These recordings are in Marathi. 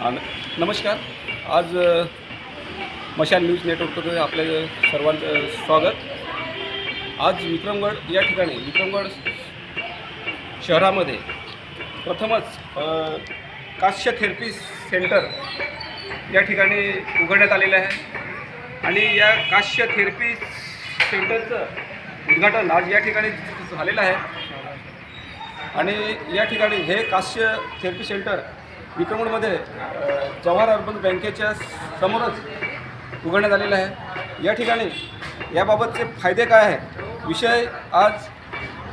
नमस्कार. आज मशाल न्यूज नेटवर्कमध्ये आपल्या सर्वांचं स्वागत. आज विक्रमगड या ठिकाणी विक्रमगड शहरामध्ये प्रथमच काश्य थेरपी सेंटर या ठिकाणी उघडण्यात आलेलं आहे. आणि या काश्य थेरपी सेंटरचं उद्घाटन आज या ठिकाणी झालेलं आहे. आणि या ठिकाणी हे काश्य थेरपी सेंटर विक्रमणमध्ये जवाहर अर्बन बँकेच्या समोरच उघडण्यात आलेलं आहे. या ठिकाणी याबाबतचे फायदे काय आहे विषय आज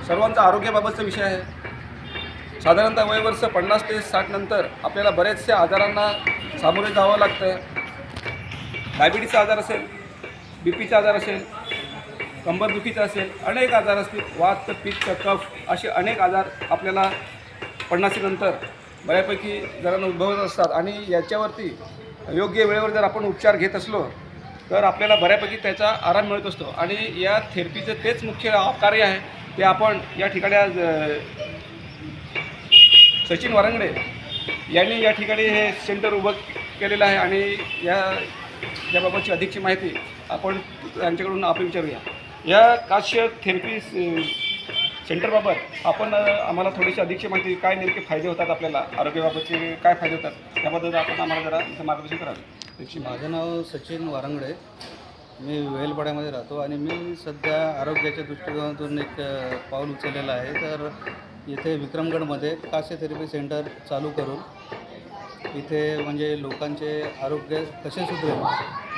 सर्वांचा आरोग्याबाबतचा विषय आहे. साधारणतः वयवर्ष पन्नास ते साठ नंतर आपल्याला बऱ्याचशा आजारांना सामोरे जावं लागतं डायबिटीसचा आजार असेल बी पीचा आजार असेल कंबरदुखीचा असेल अनेक आजार असतील. वात पित्त कफ असे अनेक आजार आपल्याला पन्नासीनंतर बऱ्यापैकी जणांना उद्भवत असतात. आणि याच्यावरती योग्य वेळेवर जर आपण उपचार घेत असलो तर आपल्याला बऱ्यापैकी त्याचा आराम मिळत असतो. आणि या थेरपीचं तेच मुख्य कार्य आहे ते आपण या ठिकाणी आज सचिन वारंगडे यांनी या ठिकाणी हे सेंटर उभं केलेलं आहे. आणि या याबाबतची अधिकची माहिती आपण त्यांच्याकडून आपण विचारूया. या काश्य थेरपी सेंटरबाबत आपण आम्हाला थोडीशी अधिकची माहिती काय नेमके फायदे होतात आपल्याला? आरोग्याबाबतचे काय फायदे होतात? त्याबद्दल आपण आम्हाला जरा इथं मार्गदर्शन कराल. माझं नाव सचिन वारंगडे. मी वेलपाड्यामध्ये राहतो आणि मी सध्या आरोग्याच्या दृष्टिकोनातून एक पाऊल उचललेलं आहे. तर इथे विक्रमगडमध्ये कास्य थेरपी सेंटर चालू करून इथे म्हणजे लोकांचे आरोग्य कसे सुधारेल?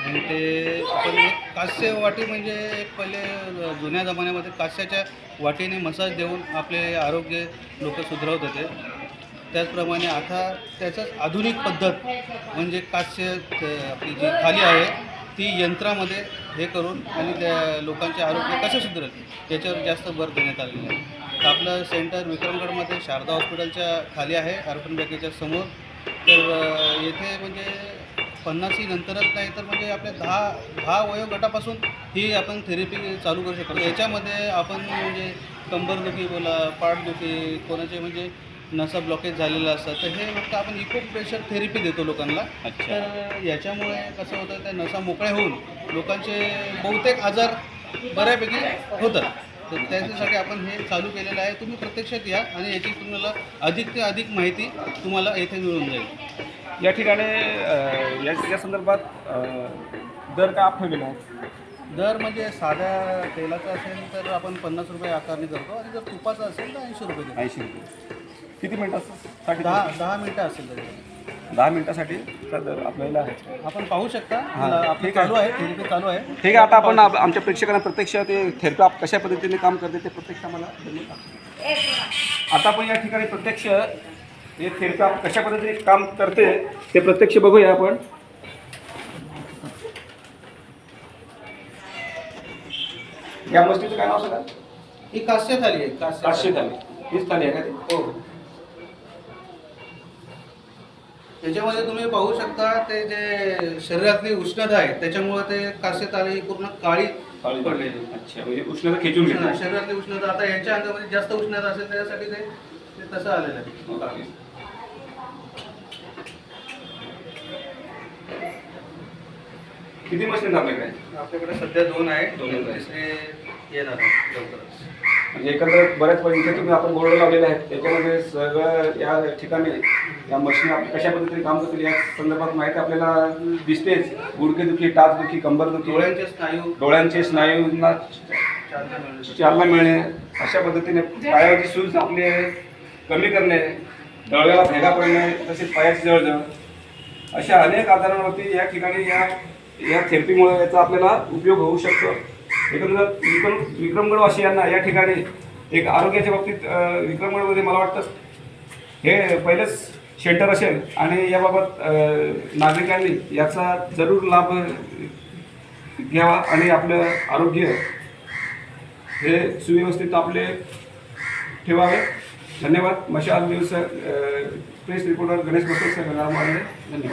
आणि ते आपण कास्य वाटी म्हणजे एक पहिले जुन्या जमान्यामध्ये कास्याच्या वाटीने मसाज देऊन आपले आरोग्य लोक सुधरवत होते. त्याचप्रमाणे आता त्याचंच आधुनिक पद्धत म्हणजे कास्य आपली जी थाली आहे ती यंत्रामध्ये हे करून आणि त्या लोकांचे आरोग्य कसे सुधारेल याच्यावर जास्त भर देण्यात आलेला आहे. तर आपलं सेंटर विक्रमगडमध्ये शारदा हॉस्पिटलच्या खाली आहे अर्पण बँकेच्या समोर. तर येथे म्हणजे पन्नासी नंतरच नाही तर म्हणजे आपल्या दहा दहा वयोगटापासून ही आपण थेरपी चालू करू शकतो. याच्यामध्ये आपण म्हणजे कंबरदुखी बोला पाठदुखी कोणाचे म्हणजे नसा ब्लॉकेज झालेला असतात तर हे फक्त आपण इको प्रेशर थेरपी देतो लोकांना. तर याच्यामुळे कसं होतं त्या नसा मोकळ्या होऊन लोकांचे बहुतेक आजार बऱ्यापैकी होतात. तर त्याच्यासाठी आपण हे चालू केलेलं आहे. तुम्ही प्रत्यक्षात या आणि याची तुम्हाला अधिक ते अधिक माहिती तुम्हाला येथे मिळून जाईल. या ठिकाणी या या संदर्भात दर का ठेवलेला आहे? दर म्हणजे साध्या तेलाचा असेल तर आपण पन्नास रुपये आकारणी करतो आणि जर तुपाचा असेल तर ऐंशी रुपये ऐंशी रुपये. किती मिनिटासाठी दहा दहा मिनटं असेल त्याच्यामध्ये दहा मिनिटासाठी तर आपल्याला आपण पाहू शकता. आपली. चालू आहे थेरपी चालू आहे. ठीक आहे आता आपण आप- आमच्या प्रेक्षकांना प्रत्यक्ष ते थेरपी आप कशा पद्धतीने काम करते ते प्रत्यक्ष आम्हाला. आता आपण या ठिकाणी प्रत्यक्ष हे थेरपी आप कशा पद्धतीने काम करते ते प्रत्यक्ष बघूया आपण. या वस्तूचं काय नाव सांगा? ही कास्य थाली आहे कास्य पाचशे थाली हीच थाली आहे का ती? हो. त्याच्यामध्ये तुम्ही पाहू शकता ते जे शरीरातली उष्णता आहे त्याच्यामुळे ते कास्य थाली ही पूर्ण काळी पडलेली. अच्छा म्हणजे उष्णता खेचून शरीरातली उष्णता. आता यांच्या अंगामध्ये जास्त उष्णता असेल त्याच्यासाठी ते ते तसं आलेलं आहे. किती मशीन आपल्याकडे आपल्याकडे सध्या दोन आहेत. दोन. तिसरे येणार लवकरच. म्हणजे एकंदर बऱ्याच तुम्ही आपण बोर्ड लावलेले आहेत. त्याच्यामध्ये सगळं या ठिकाणी या मशीन कशा पद्धतीने काम करतील या संदर्भात माहिती आपल्याला दिसतेच. गुडघेदुखी टाचदुखी कंबरदुखी डोळ्यांचे स्नायू. डोळ्यांचे स्नायूंना चालना मिळणे अशा पद्धतीने पायावरची सूज आपले कमी करणे डोळ्याला भेगा पडणे तसेच पायाची जळजळ. अशा अनेक आजारांवरती या ठिकाणी या या थेरपीमुळे याचा आपल्याला उपयोग होऊ शकतो. एकंदर विक्रम विक्रमगडवासियांना या ठिकाणी एक आरोग्याच्या बाबतीत विक्रमगडमध्ये मला वाटतं हे पहिलेच शेल्टर असेल आणि याबाबत नागरिकांनी याचा जरूर लाभ घ्यावा आणि आपलं आरोग्य हे सुव्यवस्थित आपले ठेवावे. धन्यवाद. Mashal news press reporter Ganesh Basave sir धन्यवाद.